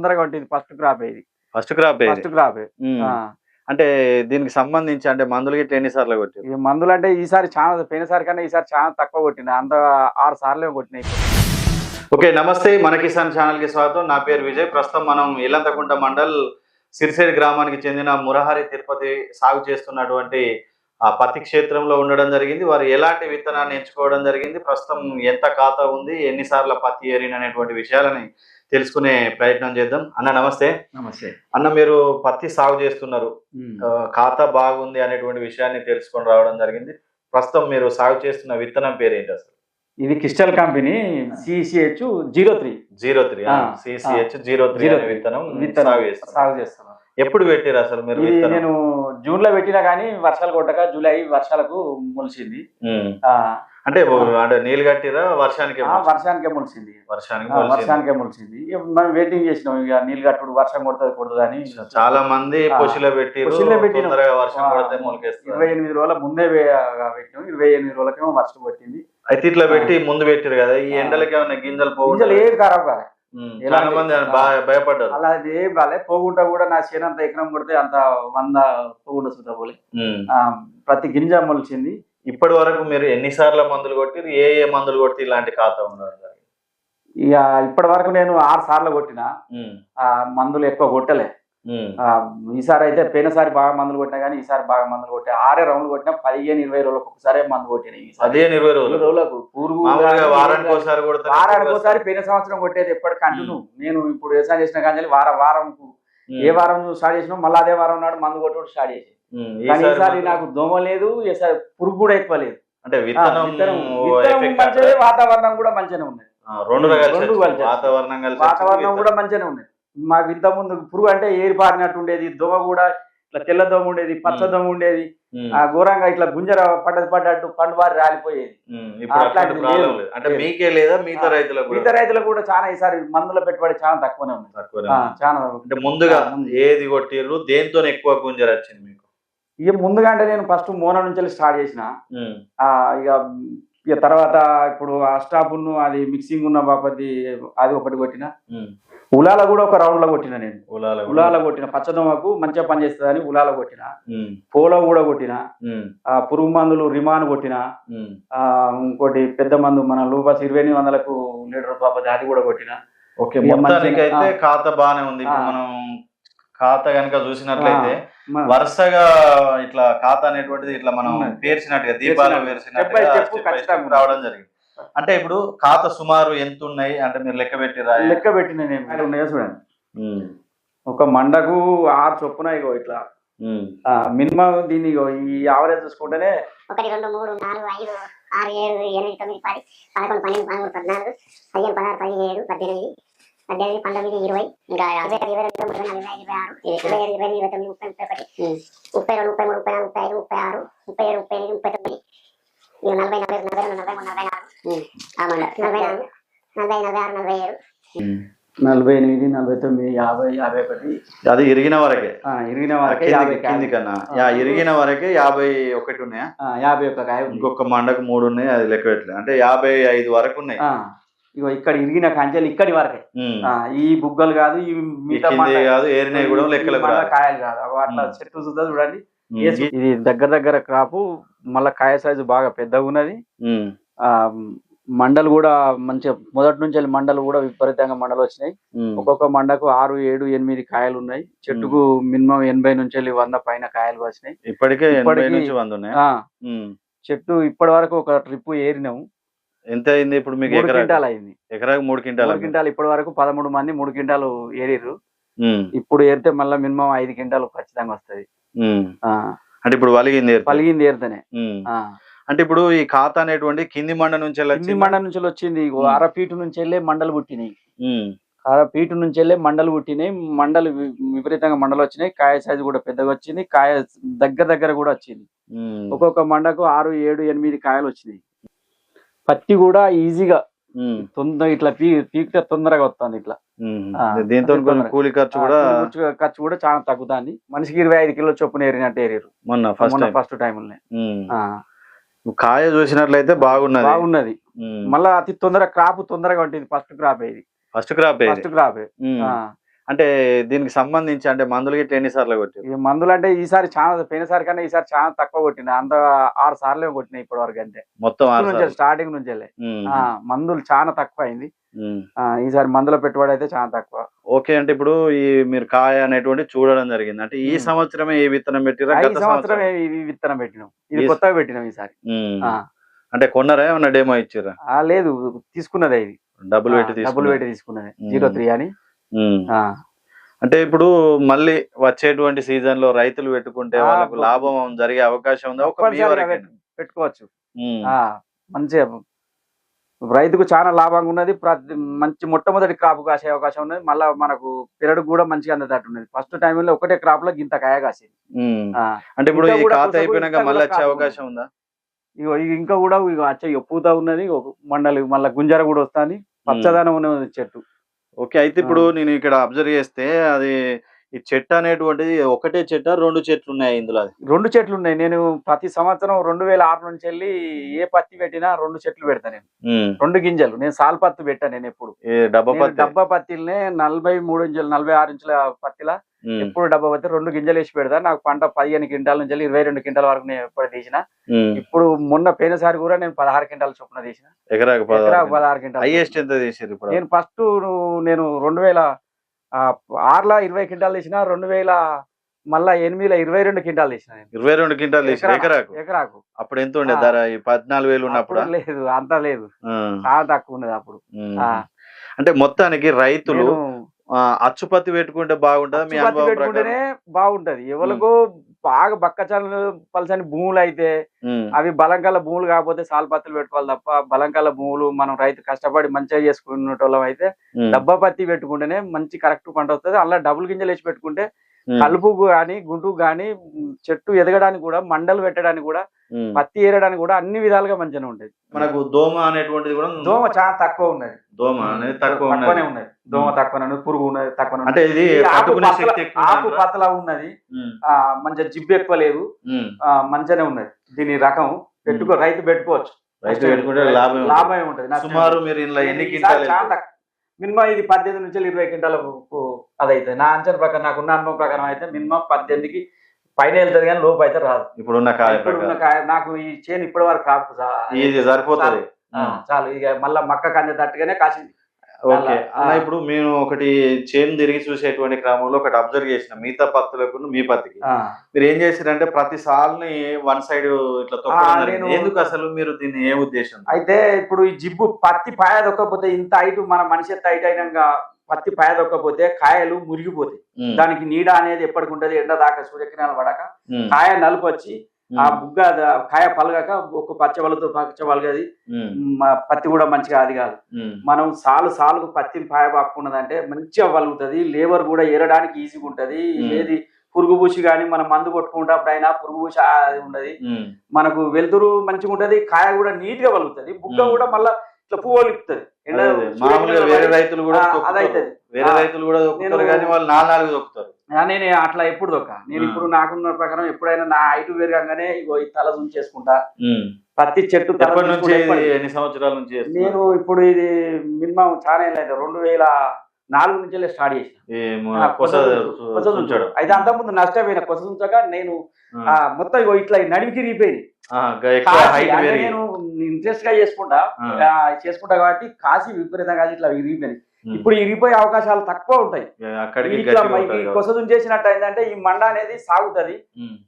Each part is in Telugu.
తొందరగా ఉంటుంది. ఫస్ట్ క్రాప్ ఇది. First crop first crop. అంటే దీనికి సంబంధించి అంటే మందులు గిట్ల ఎన్ని సార్లు కొట్టారు ఈ మందులు అంటే ఈసారి చాలా పోయినసారి కన్నా ఈసారి చాలా తక్కువ కొట్టిన అంత ఆరు సార్లు కొట్టినాయి ఓకే నమస్తే. మన కిసాన్ ఛానల్కి స్వాగతం. నా పేరు విజయ్. ప్రస్తుతం మనం ఇల్లంతకుంట మండల్ సిరిసేడ్ గ్రామానికి చెందిన మురహరి తిరుపతి సాగు చేస్తున్నటువంటి ఆ పత్తి క్షేత్రంలో ఉండడం జరిగింది. వారు ఎలాంటి విత్తనాన్ని ఎంచుకోవడం జరిగింది? ప్రస్తుతం ఎంత ఖాతా ఉంది? ఎన్నిసార్లు పత్తి ఏరిన అనేటువంటి విషయాలని తెలుసుకునే ప్రయత్నం చేద్దాం. అన్న నమస్తే. నమస్తే. అన్న మీరు పత్తి సాగు చేస్తున్నారు. ఖాతా బాగుంది అనేటువంటి విషయాన్ని తెలుసుకొని రావడం జరిగింది. ప్రస్తుతం మీరు సాగు చేస్తున్న విత్తనం పేరు ఏంటి అసలు? ఇది crystal company CCH zero three. Zero three CCH zero three. విత్తనం విత్తనం సాగు చేస్తున్నాం ఎప్పుడు పెట్టారు అసలు మీరు నేను జూన్లో పెట్టినా కానీ వర్షాలు కొట్టక జూలై వర్షాలకు మొలిచింది. ఆ, అంటే అంటే నీళ్ళు కట్టిరా వర్షానికి వర్షానికే మొలిచింది వర్షానికి. వర్షానికే మొలిచింది ఇక మనం వెయిటింగ్ చేసినాం ఇక నీళ్ళు కట్టుడు వర్షం కొడుతుంది కొడుతుంది అని. చాలా మంది పొసిలో పెట్టి పొసిలో. తొందరగా వర్షం ఆ, పడితే ఇరవై మొలకేస్తారు ఎనిమిది రోజుల ముందే పెట్టినాం. ఇరవై ఎనిమిది రోజులకేమో వర్షం పట్టింది అయితే ఇట్లా పెట్టి ముందు పెట్టారు కదా ఈ. ఎండలకి ఏమైనా గింజలు పోవు గింజలు ఏది ఖరాబ్ కాలే. చాలా ఎలాంటి- మంది బా- భయపడ్డారు. అలా అది ఏం కాలే. పోగుంటా కూడా నా చేను అంత ఎకరం కొడితే అంత వంద పోగుంట సుతా పోలే. ప్రతి గింజ మొలిచింది ఇప్పటి వరకు మీరు ఎన్నిసార్లు మందులు కొట్టి ఏ ఏ మందులు కొట్టి ఇలాంటి ఖాతా ఉన్నారు ఇక ఇప్పటి వరకు నేను ఆరు సార్లు కొట్టిన. మందులు ఎక్కువ కొట్టలే. ఈసారి అయితే పోయినసారి బాగా మందులు కొట్టినా కానీ ఈసారి బాగా మందులు కొట్టా ఆరే రౌండ్లు కొట్టినా పదిహేను ఇరవై రోజులకు ఒకసారి మందు కొట్టిన ఈసారి పదిహేను ఇరవై రోజులు? రోజులకు వారానికి ఒకసారి వారానికి ఒకసారి పోయిన సంవత్సరం కొట్టేది ఎప్పటి కంటిన్యూ నేను ఇప్పుడు వ్యవసాయం చేసిన కానీ వారం వారం. ఏ వారం స్టార్ట్ చేసినా మళ్ళీ అదే వారం నాడు మందు కొట్టుడు స్టార్ట్ చేసి. కానీ ఈసారి నాకు దోమ లేదు ఈసారి పురుగు కూడా ఎక్కువ లేదు. అంటే వాతావరణం కూడా మంచిగానే ఆ, రెండు రెండు వాతావరణం కలిసి వాతావరణం కూడా మంచిగానే ఉంది. మాకు ఇంత ముందు పురుగు అంటే ఏరి పారినట్టు ఉండేది దోమ కూడా ఇట్లా తెల్ల దోమ ఉండేది పచ్చ దోమ ఉండేది. ఆ ఘోరంగా ఇట్లా గుంజర పడ్డది పడ్డట్టు పండు వారి రాలిపోయేది. అంటే. మీకే లేదా? మిగతా రైతులకు కూడా? మిగతా రైతులకు కూడా చాలా ఈసారి మందుల పెట్టుబడి చాలా తక్కువనే ఉంది. చాలా ముందుగా. ఏది కొట్టిర్రు దేంతో ఎక్కువ గుంజర వచ్చింది మీకు? ఇక ముందుగా అంటే నేను ఫస్ట్ మోన నుంచి స్టార్ట్ చేసిన. ఆ, ఇక ఇక తర్వాత ఇప్పుడు అష్టాపున్ను అది మిక్సింగ్ ఉన్న బాపతి అది ఒకటి కొట్టిన. ఉలాల కూడా ఒక రౌండ్లో కొట్టిన నేను ఉలాల కొట్టిన పచ్చదోమకు మంచిగా పనిచేస్తుందని ఉలాల కొట్టిన. పోలో కూడా కొట్టిన. ఆ పురుగు మందులు రిమాన్ కొట్టిన. ఆ ఇంకోటి పెద్ద మందు మన లూపాస్ ఇరవై ఎనిమిది వందలకు లీటర్ బాపతి అది కూడా కొట్టిన ఓకే ఖాతా బానే ఉంది ఆ. మనం ఖాతా కనుక చూసినట్లయితే వరుసగా ఇట్లా ఖాతా అనేటువంటిది ఇట్లా మనం. పేర్చినట్టుగా దీపాలు పేర్చినట్టు. పేర్చినట్టుగా రావడం జరిగింది. అంటే ఇప్పుడు ఖాతా సుమారు ఎంత ఉన్నాయి అంటే మీరు లెక్క పెట్టిరా? లెక్క పెట్టిన నేను ఇక్కడ ఉన్నాయో చూడండి. ఒక మండకు ఆరు చొప్పున ఇగో ఇట్లా. మినిమం దీన్ని ఇగో ఈ యావరేజ్ చూసుకుంటేనే ఒకటి రెండు మూడు నాలుగు ఐదు ఆరు ఏడు ఎనిమిది తొమ్మిది పది పదకొండు పన్నెండు పదమూడు పద్నాలుగు పదిహేను పదహారు పదిహేడు పద్దెనిమిది పద్దెనిమిది పంతొమ్మిది ఇరవై ఇంకా ఇరవై ఇరవై రెండు ముప్పై నాలుగు ఐదు ఇరవై ఆరు ఇరవై ఏడు ఇరవై ఇరవై తొమ్మిది ముప్పై ముప్పై ఒకటి ముప్పై రెండు ముప్పై మూడు ముప్పై నాలుగు ముప్పై ఐదు ముప్పై ఆరు ముప్పై ఏడు ముప్పై ఎనిమిది ముప్పై తొమ్మిది ఇక నలభై నలభై నలభై రెండు నలభై మూడు నలభై నాలుగు నలభై నాలుగు నలభై నలభై ఆరు నలభై ఏడు నలభై ఎనిమిది నలభై తొమ్మిది యాభై యాభై ఒకటి అది ఇరిగిన వరకే ఇరిగిన వరకే యాభై కింది కన్నా ఇరిగిన వరకే యాభై ఒకటి ఉన్నాయా యాభై ఒక ఇంకొక మండకు మూడు ఉన్నాయి అది లెక్క పెట్టలేదు అంటే యాభై ఐదు వరకు ఉన్నాయి ఇగో ఇక్కడ ఇరిగిన కంచెలు ఇక్కడి వరకే. ఈ బుగ్గలు కాదు ఈ మిగతా. కాయలు కాదు. అట్లా. చెట్టు చూద్దా చూడండి. ఇది దగ్గర దగ్గర క్రాపు మళ్ళా కాయ సైజు బాగా పెద్దగా ఉన్నది. మండలు కూడా మంచిగా మొదటి నుంచి వెళ్ళి మండలు కూడా విపరీతంగా మండలు వచ్చినాయి. ఒక్కొక్క మండకు ఆరు ఏడు ఎనిమిది కాయలు ఉన్నాయి. చెట్టుకు మినిమం ఎనభై నుంచి వెళ్ళి వంద పైన కాయలు వచ్చినాయి. ఇప్పటికే. చెట్టు ఇప్పటి వరకు ఒక ట్రిప్ ఏరినాము. ఎంత అయింది ఇప్పుడు మీకు మూడు క్వింటాలు అయింది ఎకరాకు మూడు క్వింటాలు మూడు క్వింటాలు ఇప్పటి వరకు పదమూడు మంది మూడు క్వింటాలు ఏరిర్రు. ఉమ్. ఇప్పుడు ఏరితే మళ్ళీ మినిమం ఐదు క్వింటాలు ఖచ్చితంగా వస్తది. అంటే ఇప్పుడు వలిగింది. పలిగింది ఏరితేనే. అంటే ఇప్పుడు ఈ ఖాతా అనేటువంటి కింది మండ నుంచి కింది మండల నుంచి వచ్చింది ఇగో ఉమ్. అర ఫీటు నుంచి వెళ్ళే మండలు పుట్టినాయి. అర ఫీటు నుంచి వెళ్ళే మండలు పుట్టినాయి. మండలు విపరీతంగా మండలు వచ్చినాయి. కాయ సైజు కూడా పెద్దగా వచ్చింది. కాయ దగ్గర దగ్గర కూడా వచ్చింది. ఒక్కొక్క మండకు ఆరు ఏడు ఎనిమిది కాయలు వచ్చినాయి. పత్తి కూడా ఈజీగా తొందర ఇట్లా పీ పీకితే తొందరగా వస్తుంది ఇట్లా. దీంతో. కూలి ఖర్చు కూడా ఖర్చు- కూడా చాలా తగ్గుతుంది. మనిషికి ఇరవై ఐదు కిలో చొప్పున ఏరినట్టు ఏరారు. మొన్న ఫస్ట్ ఫస్ట్ టైంలోనే కాయ చూసినట్లయితే బాగున్నది. బాగున్నది. మళ్ళా అతి తొందర క్రాప్ తొందరగా ఉంటుంది ఫస్ట్ క్రాప్ ఇది ఫస్ట్ క్రాప్ ఫస్ట్ క్రాప్ అంటే దీనికి సంబంధించి అంటే మందులు గిట్ల ఎన్నిసార్లు కొట్టారు? ఈ మందులు అంటే ఈసారి చాలా పోయినసారి కన్నా ఈసారి చాలా తక్కువ కొట్టిన. అంత ఆరు సార్లు కొట్టినాయి ఇప్పటి వరకు అంతే. మొత్తం నుంచి. స్టార్టింగ్ నుంచి మందులు చాలా తక్కువ అయింది ఈసారి మందుల పెట్టుబడి అయితే చాలా తక్కువ. ఓకే అంటే ఇప్పుడు ఈ మీరు కాయ అనేటువంటి చూడడం జరిగింది. అంటే ఈ ఉమ్. సంవత్సరమే ఏ విత్తనం పెట్టిరా ఈ సంవత్సరం? సంవత్సరం ఈ విత్తనం పెట్టినాం. ఇది కొత్తగా పెట్టినాం ఈసారి. అంటే కొన్నారా? ఏమన్నా డేమో ఇచ్చిరా ఆ, లేదు తీసుకున్నదే ఇది. డబ్బులు పెట్టి డబ్బులు. పెట్టి తీసుకున్నదే. జీరో త్రీ అని. అంటే ఇప్పుడు మళ్ళీ వచ్చేటువంటి సీజన్లో రైతులు పెట్టుకుంటే వాళ్ళకు లాభం జరిగే అవకాశం ఉందా? పెట్టుకోవచ్చు. మంచిగా రైతుకు చాలా లాభంగా ఉన్నది. ప్రతి మంచి మొట్టమొదటి క్రాప్ కాసే అవకాశం ఉన్నది. మళ్ళా మనకు పెరడు కూడా మంచిగా అందేటట్టు ఉన్నది. ఫస్ట్ టైంలో ఒకటే క్రాప్లో గింత కాయ కాసింది. అంటే ఇప్పుడు ఇంకా ఇంకా వచ్చే అవకాశం ఉందా? ఇగో ఇంకా కూడా ఇగో వచ్చే పూత ఉన్నది. మండలి మళ్ళా గుంజర కూడా వస్తుంది. పచ్చదనం ఉన్నది చెట్టు. ఓకే. అయితే ఇప్పుడు నేను ఇక్కడ అబ్జర్వ్ చేస్తే అది ఈ చెట్టు అనేటువంటిది ఒకటే చెట్ట రెండు చెట్లు ఉన్నాయి ఇందులో రెండు చెట్లు ఉన్నాయి. నేను ప్రతి సంవత్సరం రెండు వేల ఆరు నుంచి వెళ్ళి ఏ పత్తి పెట్టినా రెండు చెట్లు పెడతా నేను. రెండు గింజలు. నేను సాల్ పత్తి పెట్టాను నేను ఎప్పుడు. డబ్బా డబ్బా పత్తిలనే నలభై మూడు ఇంచులు నలభై ఆరు ఇంచుల పత్తిలా. ఎప్పుడు డబ్బా పత్తి రెండు గింజలు వేసి పెడతా. నాకు పంట పదిహేను క్వింటాల నుంచి వెళ్ళి ఇరవై రెండు క్వింటాల వరకు నేను ఎప్పుడు తీసిన. ఇప్పుడు మొన్న పోయినసారి కూడా నేను పదహారు క్వింటాల చొప్పున తీసిన. ఎకరాకు ఎకరా పదహారు క్వింటాల హైయెస్ట్ ఎంత తీసారు ఇప్పుడు? నేను ఫస్ట్ నేను రెండు వేల ఆరులో ఇరవై క్వింటాలు తీసిన రెండు వేల మళ్ళా ఎనిమిదిలో ఇరవై రెండు క్వింటాలు తీసిన ఇరవై రెండు క్వింటాలు ఎకరా- ఎకరాకు ఎకరాకు? అప్పుడు ఎంత ఉండే. ధర ఈ పద్నాలుగు వేలు ఉన్నప్పుడు? లేదు అంత లేదు. చాలా తక్కువ ఉన్నది అప్పుడు. అంటే మొత్తానికి రైతులు అచ్చుపత్తి పెట్టుకుంటే బాగుంటుందా పెట్టుకుంటేనే బాగుంటది ఎవరికో బాగా బక్కచాలు పలసని భూములు అయితే. అవి బలంకల భూములు కాకపోతే సాల్పత్తులు పెట్టుకోవాలి తప్ప బలంకల భూములు మనం రైతు కష్టపడి మంచిగా చేసుకునేటోళ్ళం అయితే. డబ్బా పత్తి పెట్టుకుంటేనే మంచి కరెక్ట్ పంట వస్తుంది అలా డబుల్ గింజలు వేసి పెట్టుకుంటే. కలుపు గాని గుంటు గాని చెట్టు ఎదగడానికి కూడా మండలు పెట్టడానికి కూడా. పత్తి ఏరడానికి కూడా అన్ని విధాలుగా మంచిగానే ఉంటది మనకు దోమ అనేటువంటిది కూడా దోమ చాలా తక్కువ ఉన్నది. దోమ అనేది తక్కువ తక్కువనే ఉన్నది. దోమ తక్కువనే ఉన్నది పురుగు ఉన్నది తక్కువనే ఉన్నది. అంటే ఇది ఆకు పతల-? పతలా ఉన్నది. ఆ మంచిగా జిబ్బు ఎక్కువ లేదు. మంచిగానే ఉన్నది. దీని రకం పెట్టుకో రైతు పెట్టుకోవచ్చు. రైతు పెట్టుకుంటే లాభం ఉంటుంది. లాభం ఉంటది సుమారు ఉండదు. మీరు ఇందులో ఎన్ని చాలా తక్కువ. మినిమం ఇది పద్దెనిమిది నుంచి ఇరవై క్వింటాల అది అవుతుంది నా అంచనా ప్రకారం నాకున్న అనుభవం ప్రకారం అయితే మినిమం పద్దెనిమిదికి పైన వెళ్తుంది కానీ లోపు అయితే రాదు. ఇప్పుడున్న కాయ ఇప్పుడు ప్రకారం. కాయ- నాకు ఈ చేను ఇప్పటి వరకు కాపు చా- ఇది సరిపోతుంది. చాలు. ఇక మళ్ళా మక్క కంది తట్టుగానే కాసింది. ఓకే. ఇప్పుడు మేము ఒకటి చేను తిరిగి చూసేటువంటి క్రమంలో ఒకటి అబ్జర్వ్ చేసిన. మిగతా పత్తులకు మీ పత్తికి మీరు ఏం చేశారంటే ప్రతి సాల్ని వన్ సైడ్ ఇట్లా ఎందుకు అసలు మీరు దీన్ని ఏ ఉద్దేశం అయితే ఇప్పుడు ఈ జిబ్బు పత్తి పాయ దొక్కపోతే ఇంత హైట్ మన మనిషి ఎత్త హైట్ అయినాక పత్తి పాయ దొక్కపోతే కాయలు మురిగిపోతాయి. దానికి నీడ అనేది ఎప్పటికి ఉంటది? ఎండ దాకా సూర్యకిరణాలు పడక. కాయ నలుపు వచ్చి ఆ బుగ్గ కాయ పలగక ఒక పచ్చ వలతో పచ్చ వలగది ఉమ్, మ- పత్తి కూడా మంచిగా అది కాదు. మనం సాలు సాలుకు పత్తిని పాయ పాపుకున్నదంటే మంచిగా వలుగుతుంది లేబర్ కూడా ఏరడానికి ఈజీగా ఉంటది. ఏది పురుగు పూసి కానీ మనం మందు కొట్టుకుంటప్పుడు అయినా పురుగు పూసి ఉండదు. మనకు వెలుతురు మంచిగా ఉంటది కాయ కూడా నీట్గా వలుగుతుంది బుగ్గ. కూడా మళ్ళా ఇట్లా పువ్వు వలుపుతుంది. మామూలుగా వేరే రైతులు కూడా. అదైతుంది వేరే. రైతులు కూడా కానీ వాళ్ళు నాలుగు నాలుగు తొక్కుతారు నేను అట్లా ఎప్పుడు దొక్క నేను. ఇప్పుడు నాకున్న ప్రకారం ఎప్పుడైనా నా హైట్ పెరగంగానే ఇగో ఈ తల చేసుకుంటా. పత్తి చెట్టు ఎన్ని సంవత్సరాల నుంచి? నేను ఇప్పుడు ఇది మినిమం చాలా ఏం లేదు రెండు వేల నాలుగు నుంచి స్టార్ట్ చేసిన కొస ఉంచడం అయితే అంతకుముందు నష్టపోయిన కొస నేను ఆ, మొత్తం ఇగో ఇట్లా నడిమికి రీపోయింది నేను ఇంట్రెస్ట్గా చేసుకుంటా చేసుకుంటా కాబట్టి కాసి విపరీతంగా ఇట్లా విరిగిపోయింది ఉమ్. ఇప్పుడు ఇరిగిపోయే అవకాశాలు తక్కువ ఉంటాయి. అక్కడికి ఇట్లా గట్టిగా ఈ ఉంటుంది కాబట్టి. కొస చేసినట్టు అయిందంటే ఈ మండ అనేది సాగుతది.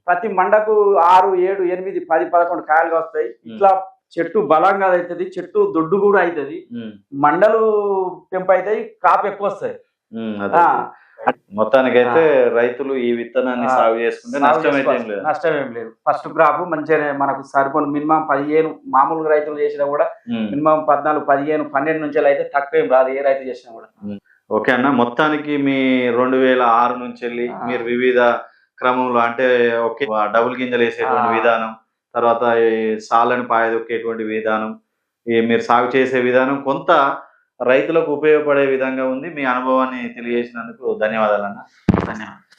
ప్రతి మండకు ఆరు ఏడు ఎనిమిది పది పదకొండు కాయలు వస్తాయి. ఇట్లా చెట్టు బలంగా అవుతుంది చెట్టు దొడ్డు కూడా అవుతుంది. మండలు పెంపు అవుతాయి కాపు ఎక్కువ వస్తాయి. మొత్తానికైతే రైతులు ఈ విత్తనాన్ని సాగు చేసుకుంటే నష్టం ఏం. లేదు నష్టం ఏం లేదు ఫస్ట్ క్రాప్ మంచిగానే మనకు సరిపోను మినిమం పదిహేను మామూలుగా రైతులు చేసినా కూడా. మినిమం పద్నాలుగు పదిహేను పన్నెండు నుంచి అయితే తక్కువ ఏం రాదు ఏ రైతు చేసినా కూడా ఓకే అన్న మొత్తానికి మీ రెండు వేల ఆరు నుంచి వెళ్ళి. మీరు వివిధ క్రమంలో అంటే ఓకే డబుల్ గింజలు వేసేటువంటి. విధానం తర్వాత ఈ సాలను పాయదొక్కేటువంటి విధానం ఈ మీరు సాగు చేసే విధానం కొంత రైతులకు ఉపయోగపడే విధంగా ఉంది. మీ అనుభవాన్ని తెలియజేసినందుకు ధన్యవాదాలన్న ధన్యవాదాలు.